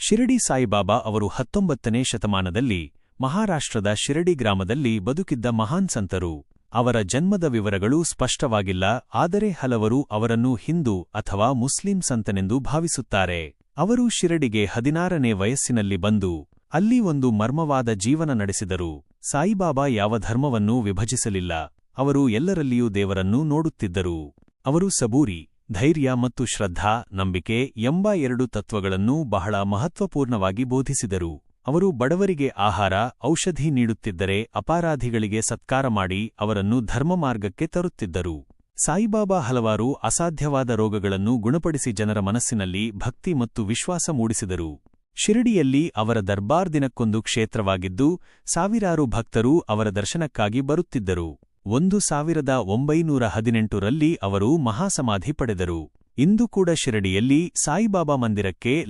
ಶಿರಡಿ ಸಾಯಿಬಾಬಾ ಅವರು ಹತ್ತೊಂಬತ್ತನೇ ಶತಮಾನದಲ್ಲಿ ಮಹಾರಾಷ್ಟ್ರದ ಶಿರಡಿ ಗ್ರಾಮದಲ್ಲಿ ಬದುಕಿದ್ದ ಮಹಾನ್ ಸಂತರು. ಅವರ ಜನ್ಮದ ವಿವರಗಳು ಸ್ಪಷ್ಟವಾಗಿಲ್ಲ, ಆದರೆ ಹಲವರು ಅವರನ್ನು ಹಿಂದೂ ಅಥವಾ ಮುಸ್ಲಿಂ ಸಂತನೆಂದು ಭಾವಿಸುತ್ತಾರೆ. ಅವರು ಶಿರಡಿಗೆ ಹದಿನಾರನೇ ವಯಸ್ಸಿನಲ್ಲಿ ಬಂದು ಅಲ್ಲಿ ಒಂದು ಮರ್ಮವಾದ ಜೀವನ ನಡೆಸಿದರು. ಸಾಯಿಬಾಬಾ ಯಾವ ಧರ್ಮವನ್ನೂ ವಿಭಜಿಸಲಿಲ್ಲ, ಅವರು ಎಲ್ಲರಲ್ಲಿಯೂ ದೇವರನ್ನು ನೋಡುತ್ತಿದ್ದರು. ಅವರು ಸಬೂರಿ ಧೈರ್ಯ ಮತ್ತು ಶ್ರದ್ಧಾ, ನಂಬಿಕೆ ಎಂಬ ಎರಡು ತತ್ವಗಳನ್ನು ಬಹಳ ಮಹತ್ವಪೂರ್ಣವಾಗಿ ಬೋಧಿಸಿದರು. ಅವರು ಬಡವರಿಗೆ ಆಹಾರ, ಔಷಧಿ ನೀಡುತ್ತಿದ್ದರೆ ಅಪಾರಾಧಿಗಳಿಗೆ ಸತ್ಕಾರ ಮಾಡಿ ಅವರನ್ನು ಧರ್ಮಮಾರ್ಗಕ್ಕೆ ತರುತ್ತಿದ್ದರು. ಸಾಯಿಬಾಬಾ ಹಲವಾರು ಅಸಾಧ್ಯವಾದ ರೋಗಗಳನ್ನು ಗುಣಪಡಿಸಿ ಜನರ ಮನಸ್ಸಿನಲ್ಲಿ ಭಕ್ತಿ ಮತ್ತು ವಿಶ್ವಾಸ ಮೂಡಿಸಿದರು. ಶಿರಡಿಯಲ್ಲಿ ಅವರ ದರ್ಬಾರ್ ದಿನಕ್ಕೊಂದು ಕ್ಷೇತ್ರವಾಗಿದ್ದು, ಸಾವಿರಾರು ಭಕ್ತರು ಅವರ ದರ್ಶನಕ್ಕಾಗಿ ಬರುತ್ತಿದ್ದರು. ಒಂದು ಸಾವಿರದ ಒಂಬೈನೂರ ಹದಿನೆಂಟರಲ್ಲಿ ಅವರು ಮಹಾಸಮಾಧಿ ಪಡೆದರು. ಇಂದು ಕೂಡ ಶಿರಡಿಯಲ್ಲಿ ಸಾಯಿಬಾಬಾ ಮಂದಿರಕ್ಕೆ